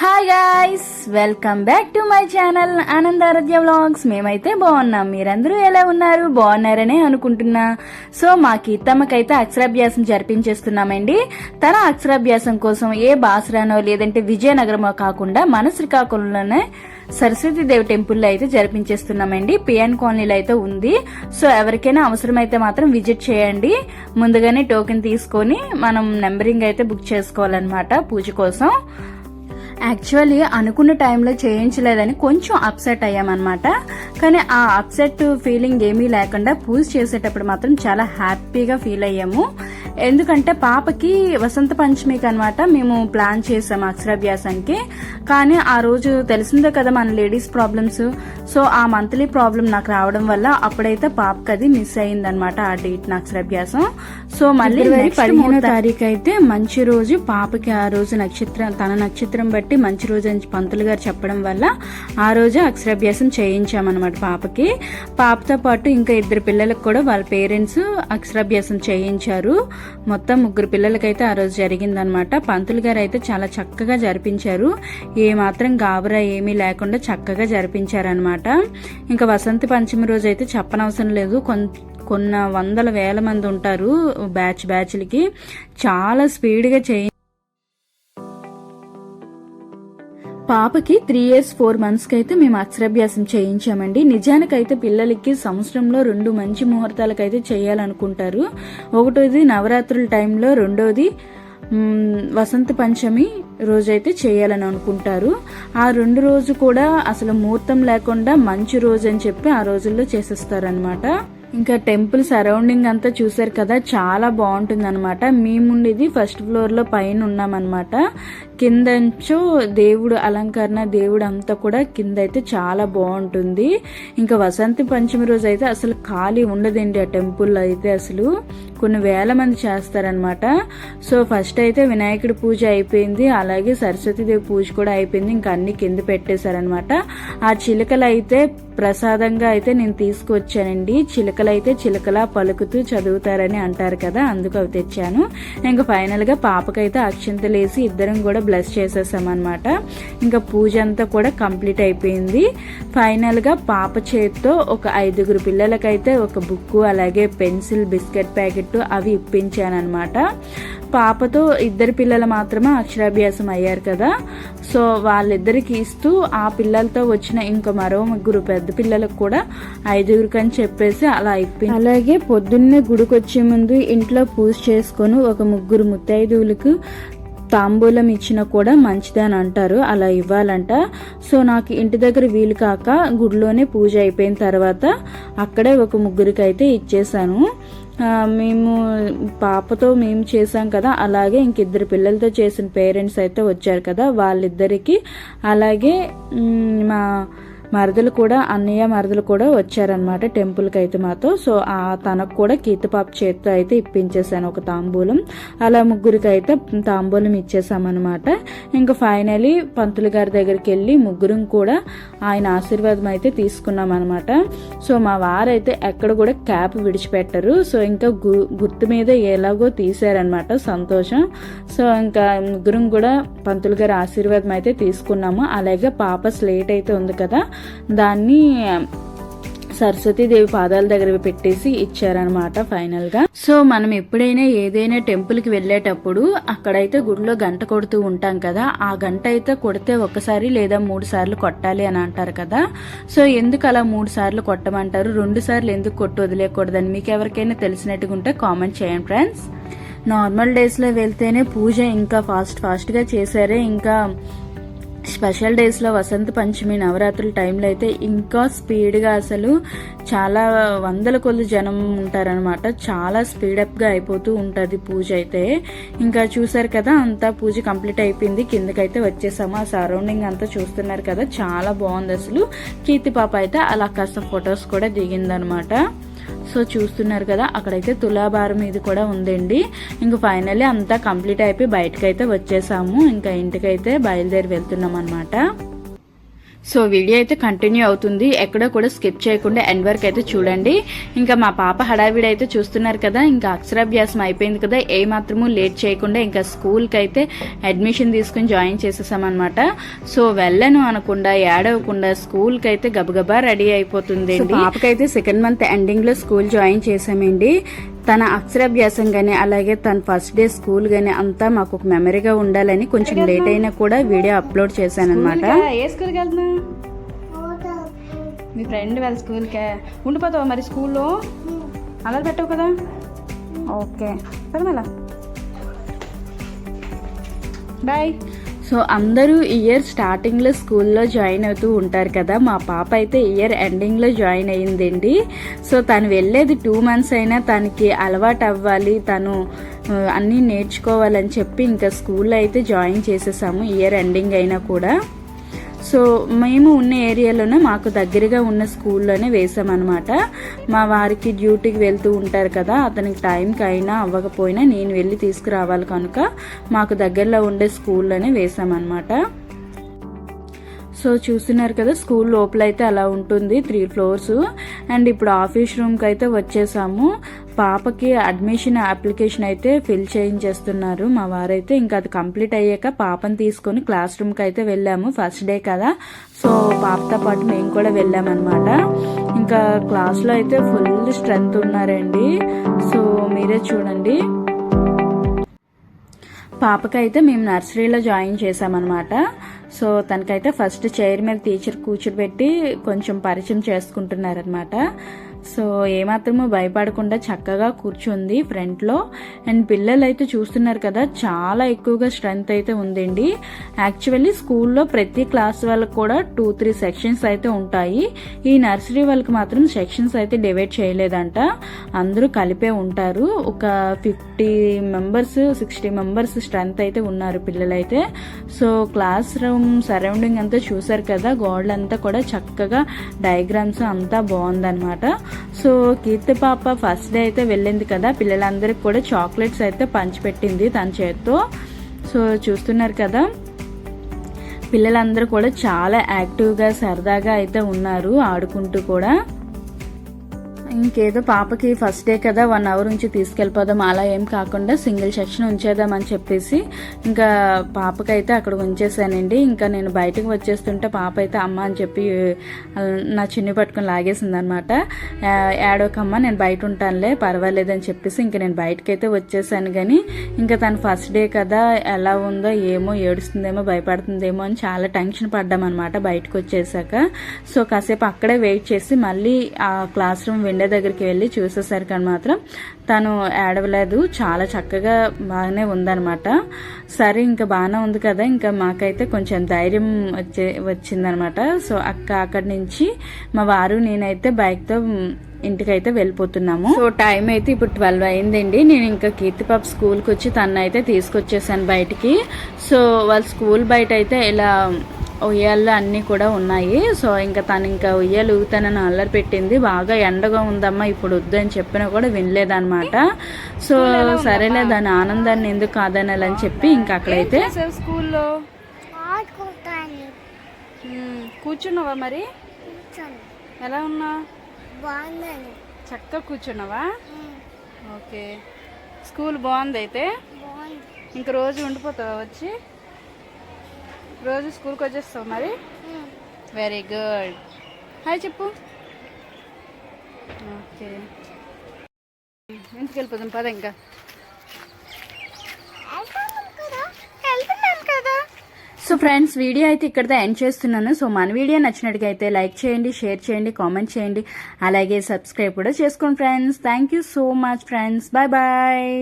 Hi guys welcome back to my channel Anandaradhya vlogs మేమైతే బాగున్నాం. మీరందరూ ఎలా ఉన్నారు? బాగున్నారనే అనుకుంటున్నా. సో మా కీర్తమ్మకైతే అక్షరాభ్యాసం జరిపించేస్తున్నామండి. తన అక్షరాభ్యాసం కోసం ఏ బాసరానో లేదంటే విజయనగరమో కాకుండా మన శ్రీకాకుళంలోనే సరస్వతి దేవి టెంపుల్లో అయితే జరిపించేస్తున్నామండి. పిఎన్ కాలనీలో అయితే ఉంది. సో ఎవరికైనా అవసరమైతే మాత్రం విజిట్ చేయండి. ముందుగానే టోకెన్ తీసుకొని మనం నెంబరింగ్ అయితే బుక్ చేసుకోవాలన్నమాట పూజ కోసం. యాక్చువల్లీ అనుకున్న టైంలో చేయించలేదని కొంచెం అప్సెట్ అయ్యామన్నమాట. కానీ ఆ అప్సెట్ ఫీలింగ్ ఏమీ లేకుండా పూజ చేసేటప్పుడు మాత్రం చాలా హ్యాపీగా ఫీల్ అయ్యాము. ఎందుకంటే పాపకి వసంత పంచమికి అనమాట మేము ప్లాన్ చేసాం అక్షరాభ్యాసానికి. కానీ ఆ రోజు తెలిసిందే కదా మన లేడీస్ ప్రాబ్లమ్స్. సో ఆ మంత్లీ ప్రాబ్లం నాకు రావడం వల్ల అప్పుడైతే పాపకి అది మిస్ అయిందనమాట ఆ డేట్ అక్షరాభ్యాసం. సో మళ్ళీ పదిహేనో తారీఖు అయితే మంచి రోజు పాపకి ఆ రోజు నక్షత్రం తన నక్షత్రం బట్టి మంచి రోజు అని పంతులు గారు చెప్పడం వల్ల ఆ రోజు అక్షరాభ్యాసం చేయించామన్నమాట పాపకి. పాపతో పాటు ఇంకా ఇద్దరు పిల్లలకు కూడా వాళ్ళ పేరెంట్స్ అక్షరాభ్యాసం చేయించారు. మొత్తం ముగ్గురు పిల్లలకైతే ఆ రోజు జరిగిందనమాట పంతులు గారు అయితే చాలా చక్కగా జరిపించారు. ఏ మాత్రం గాబరా ఏమీ లేకుండా చక్కగా జరిపించారనమాట ఇంకా వసంత పంచమి రోజు అయితే చెప్పనవసరం లేదు. కొంత కొన్న వందల వేల మంది ఉంటారు బ్యాచ్ బ్యాచ్లకి. చాలా స్పీడ్గా చేయి పాపకి త్రీ ఇయర్స్ ఫోర్ మంత్స్కి అయితే మేము అక్షరాభ్యాసం చేయించామండి. నిజానికైతే పిల్లలకి సంవత్సరంలో రెండు మంచి ముహూర్తాలకైతే చేయాలనుకుంటారు. ఒకటోది నవరాత్రుల టైంలో రెండోది వసంత పంచమి రోజైతే చేయాలని అనుకుంటారు. ఆ రెండు రోజు కూడా అసలు ముహూర్తం లేకుండా మంచి రోజు అని చెప్పి ఆ రోజుల్లో చేసేస్తారనమాట ఇంకా టెంపుల్ సరౌండింగ్ అంతా చూసారు కదా చాలా బాగుంటుంది అనమాట మేముండేది ఫస్ట్ ఫ్లోర్లో పైన ఉన్నామన్నమాట. కిందంచో దేవుడు అలంకరణ దేవుడు అంతా కూడా కింద అయితే చాలా బాగుంటుంది. ఇంకా వసంత పంచమి రోజు అయితే అసలు ఖాళీ ఉండదండి ఆ టెంపుల్లో అయితే అసలు. కొన్ని వేల మంది చేస్తారనమాట సో ఫస్ట్ అయితే వినాయకుడి పూజ అయిపోయింది అలాగే సరస్వతీదేవి పూజ కూడా అయిపోయింది ఇంకా అన్ని కింద పెట్టేశారనమాట ఆ చిలుకలు అయితే ప్రసాదంగా అయితే నేను తీసుకొచ్చానండి. చిలకలైతే అయితే చిలుకలా పలుకుతూ చదువుతారని అంటారు కదా అందుకు అవి తెచ్చాను. ఇంకా ఫైనల్గా పాపకైతే అక్షంతలు వేసి ఇద్దరం కూడా బ్లెస్ చేసేసామన్నమాట. ఇంకా పూజ అంతా కూడా కంప్లీట్ అయిపోయింది. ఫైనల్గా పాప చేతితో ఒక ఐదుగురు పిల్లలకైతే ఒక బుక్ అలాగే పెన్సిల్ బిస్కెట్ ప్యాకెట్ అవి ఇప్పించాను అనమాట పాపతో ఇద్దరు పిల్లలు మాత్రమే అక్షరాభ్యాసం అయ్యారు కదా. సో వాళ్ళిద్దరికి ఇస్తూ ఆ పిల్లలతో వచ్చిన ఇంకా మరో ముగ్గురు పెద్ద పిల్లలకు కూడా ఐదుగురికి అని చెప్పేసి అలా అయిపోయింది అలాగే పొద్దున్నే గుడికి వచ్చే ముందు ఇంట్లో పూజ చేసుకొని ఒక ముగ్గురు ముత్తైదువులకు తాంబూలం ఇచ్చినా కూడా మంచిది అని అంటారు. అలా ఇవ్వాలంట. సో నాకు ఇంటి దగ్గర వీలు కాక గుడిలోనే పూజ అయిపోయిన తర్వాత అక్కడే ఒక ముగ్గురికి అయితే ఇచ్చేసాను మేము పాపతో మేము చేసాం కదా అలాగే ఇంకిద్దరు పిల్లలతో చేసిన పేరెంట్స్ అయితే వచ్చారు కదా వాళ్ళిద్దరికి. అలాగే మా మరదలు కూడా అన్నయ్య మరదలు కూడా వచ్చారనమాట టెంపుల్కి అయితే మాతో. సో ఆ తనకు కూడా కీర్తిపాప చేతితో అయితే ఇప్పించేసాను ఒక తాంబూలం. అలా ముగ్గురికి అయితే తాంబూలం ఇచ్చేసామన్నమాట ఇంకా ఫైనలీ పంతులు గారి దగ్గరికి వెళ్ళి ముగ్గురం కూడా ఆయన ఆశీర్వాదం అయితే తీసుకున్నాం అనమాట సో మా వారైతే ఎక్కడ కూడా క్యాప్ విడిచిపెట్టరు. సో ఇంకా గు- గుర్తు మీద ఎలాగో తీసారనమాట సంతోషం. సో ఇంకా ముగ్గురం కూడా పంతులు గారి ఆశీర్వాదం అయితే తీసుకున్నాము. అలాగే పాప స్లేట్ అయితే ఉంది కదా దాన్ని సరస్వతీదేవి పాదాల దగ్గర పెట్టేసి ఇచ్చారనమాట ఫైనల్గా సో మనం ఎప్పుడైనా ఏదైనా టెంపుల్కి వెళ్ళేటప్పుడు అక్కడైతే గుడిలో గంట కొడుతూ ఉంటాం కదా ఆ గంట అయితే కొడితే ఒకసారి లేదా మూడు సార్లు కొట్టాలి అని అంటారు కదా. సో ఎందుకు అలా మూడు సార్లు కొట్టమంటారు? రెండు సార్లు ఎందుకు కొట్టు వదిలేయకూడదని మీకు ఎవరికైనా తెలిసినట్టుగా ఉంటే కామెంట్ చేయండి ఫ్రెండ్స్ నార్మల్ డేస్లో వెళ్తేనే పూజ ఇంకా ఫాస్ట్ ఫాస్ట్గా చేశారే ఇంకా స్పెషల్ డేస్లో వసంత పంచమి నవరాత్రుల టైంలో అయితే ఇంకా స్పీడ్గా అసలు చాలా వందల కొద్ది జనం ఉంటారనమాట చాలా స్పీడప్గా అయిపోతూ ఉంటుంది పూజ అయితే. ఇంకా చూసారు కదా అంతా పూజ కంప్లీట్ అయిపోయింది. కిందకైతే వచ్చేసాము. ఆ సరౌండింగ్ అంతా చూస్తున్నారు కదా చాలా బాగుంది అసలు. కీర్తి పాప అయితే అలా కాస్త ఫొటోస్ కూడా దిగిందనమాట సో చూస్తున్నారు కదా అక్కడైతే తులాభారం ఇది కూడా ఉందండి. ఇంకా ఫైనల్లీ అంతా కంప్లీట్ అయిపోయి బయటకైతే వచ్చేసాము. ఇంకా ఇంటికైతే బయలుదేరి వెళ్తున్నాం అనమాట సో వీడియో అయితే కంటిన్యూ అవుతుంది. ఎక్కడ కూడా స్కిప్ చేయకుండా ఎండ్ వరకు అయితే చూడండి. ఇంకా మా పాప హడావిడి అయితే చూస్తున్నారు కదా ఇంకా అక్షరాభ్యాసం అయిపోయింది కదా. ఏ మాత్రము లేట్ చేయకుండా ఇంకా స్కూల్కి అయితే అడ్మిషన్ తీసుకుని జాయిన్ చేసేసామన్నమాట. సో వెళ్ళను అనకుండా ఏడవకుండా స్కూల్కి అయితే గబగబా రెడీ అయిపోతుంది పాపకైతే సెకండ్ మంత్ ఎండింగ్లో స్కూల్ జాయిన్ చేసామండి. తన అక్షరాభ్యాసం గానీ అలాగే తన ఫస్ట్ డే స్కూల్ గానీ అంతా మాకు ఒక మెమరీగా ఉండాలని కొంచెం లేట్ అయినా కూడా వీడియో అప్లోడ్ చేశాను అనమాట ఏ స్కూల్కి వెళ్తున్నా మీ ఫ్రెండ్ వాళ్ళ స్కూల్కే ఉండిపోతావా మరి స్కూల్లో అలా పెట్టవు కదా? ఓకే. పదమలా బాయ్ సో అందరూ ఇయర్ స్టార్టింగ్లో స్కూల్లో జాయిన్ అవుతూ ఉంటారు కదా. మా పాప అయితే ఇయర్ ఎండింగ్లో జాయిన్ అయ్యిందండి. సో తను వెళ్ళేది టూ మంత్స్ అయినా తనకి అలవాటు అవ్వాలి తను అన్నీ నేర్చుకోవాలని చెప్పి ఇంకా స్కూల్లో అయితే జాయిన్ చేసేసాము ఇయర్ ఎండింగ్ అయినా కూడా. సో మేము ఉన్న ఏరియాలోనే మాకు దగ్గరగా ఉన్న స్కూల్లోనే వేసామన్నమాట మా వారికి డ్యూటీకి వెళ్తూ ఉంటారు కదా అతనికి టైంకి అయినా అవ్వకపోయినా నేను వెళ్ళి తీసుకురావాలి కనుక మాకు దగ్గరలో ఉండే స్కూల్లోనే వేసామన్నమాట సో చూస్తున్నారు కదా స్కూల్ లోపల అయితే అలా ఉంటుంది త్రీ ఫ్లోర్స్. అండ్ ఇప్పుడు ఆఫీస్ రూమ్కి అయితే వచ్చేసాము. పాపకి అడ్మిషన్ అప్లికేషన్ అయితే ఫిల్ చేయించేస్తున్నారు. మా వారైతే ఇంకా అది కంప్లీట్ అయ్యాక పాపని తీసుకొని క్లాస్ రూమ్కి అయితే వెళ్ళాము. ఫస్ట్ డే కదా. సో పాపతో పాటు మేము కూడా వెళ్ళామన్నమాట. ఇంకా క్లాస్లో అయితే ఫుల్ స్ట్రెంగ్త్ ఉన్నారండి. సో మీరే చూడండి. పాపకైతే మేము నర్సరీలో జాయిన్ చేసామన్నమాట సో తనకైతే ఫస్ట్ చైర్ మీద టీచర్ కూర్చోబెట్టి కొంచెం పరిచయం చేసుకుంటున్నారనమాట సో ఏమాత్రమూ భయపడకుండా చక్కగా కూర్చుంది ఫ్రంట్లో అండ్ పిల్లలు అయితే చూస్తున్నారు కదా చాలా ఎక్కువగా స్ట్రెంగ్త్ అయితే ఉందండి. యాక్చువల్లీ స్కూల్లో ప్రతి క్లాస్ వాళ్ళకి కూడా టూ త్రీ సెక్షన్స్ అయితే ఉంటాయి. ఈ నర్సరీ వాళ్ళకి మాత్రం సెక్షన్స్ అయితే డివైడ్ చేయలేదంట. అందరూ కలిపే ఉంటారు. ఒక fifty members sixty members strength అయితే ఉన్నారు పిల్లలైతే. సో క్లాస్ రూమ్ సరౌండింగ్ అంతా చూసారు కదా గోడలంతా కూడా చక్కగా డయాగ్రామ్స్ అంతా బాగుందన్నమాట. సో కీర్తి పాప ఫస్ట్ డే అయితే వెళ్ళింది కదా. పిల్లలందరికీ కూడా చాక్లెట్స్ అయితే పంచిపెట్టింది తన చేత్తో. సో చూస్తున్నారు కదా. పిల్లలందరూ కూడా చాలా యాక్టివ్గా సరదాగా అయితే ఉన్నారు ఆడుకుంటూ కూడా. ఇంకేదో పాపకి ఫస్ట్ డే కదా వన్ అవర్ నుంచి తీసుకెళ్ళిపోదాం అలా ఏం కాకుండా సింగిల్ సెక్షన్ ఉంచేద్దాం అని చెప్పేసి ఇంకా పాపకైతే అక్కడ ఉంచేసానండి. ఇంకా నేను బయటకు వచ్చేస్తుంటే పాప అయితే అమ్మ అని చెప్పి నా చిన్ని పట్టుకుని లాగేసింది అనమాట ఏడోకమ్మ నేను బయట ఉంటానులే పర్వాలేదని చెప్పేసి ఇంకా నేను బయటకైతే వచ్చేసాను. కానీ ఇంకా తను ఫస్ట్ డే కదా ఎలా ఉందో ఏమో ఏడుస్తుందేమో భయపడుతుందేమో అని చాలా టెన్షన్ పడ్డామన్నమాట బయటకు వచ్చేసాక. సో కాసేపు అక్కడే వెయిట్ చేసి మళ్ళీ ఆ క్లాస్ రూమ్ విండో దగ్గరికి వెళ్ళి చూసేసరికి మాత్రం తను ఏడవలేదు. చాలా చక్కగా బాగానే ఉందన్నమాట. సరే ఇంకా బాగానే ఉంది కదా. ఇంకా మాకైతే కొంచెం ధైర్యం వచ్చే వచ్చిందనమాట సో అక్క అక్కడి నుంచి మా వారు నేనైతే బైక్తో ఇంటికైతే వెళ్ళిపోతున్నాము. సో టైం అయితే ఇప్పుడు ట్వెల్వ్ అయిందండి. నేను ఇంకా కీర్తిపాప స్కూల్కి వచ్చి తను అయితే తీసుకొచ్చేసాను బయటికి. సో వాళ్ళ స్కూల్ బయట అయితే ఇలా ఉయ్యాళ్ళు అన్నీ కూడా ఉన్నాయి. సో ఇంకా తను ఇంకా ఉయ్యాలు ఊగుతానని అల్లరి పెట్టింది. బాగా ఎండగా ఉందమ్మా ఇప్పుడు వద్దు అని చెప్పినా కూడా వినలేదన్నమాట. సో సరేలే దాని ఆనందాన్ని ఎందుకు కాదనాలని చెప్పి ఇంకా అక్కడైతే స్కూల్లో? కూర్చున్నావా మరి? ఎలా ఉన్నా? చక్కగా కూర్చున్నావా? ఓకే. స్కూల్ బాగుంది. అయితే ఇంక రోజు ఉండిపోతావా వచ్చి? రోజు స్కూల్కి వచ్చేస్తావు మరి? Very good. హాయ్ చెప్పు. ఓకే. ఇంటికి వెళ్ళిపోదాం పద ఇంకా. సో ఫ్రెండ్స్ వీడియో అయితే ఇక్కడితో ఎండ్ చేస్తున్నాను. సో మన వీడియో నచ్చినట్టుగా అయితే లైక్ చేయండి షేర్ చేయండి కామెంట్ చేయండి. అలాగే సబ్స్క్రైబ్ కూడా చేసుకోండి friends. Thank you so much friends. Bye bye.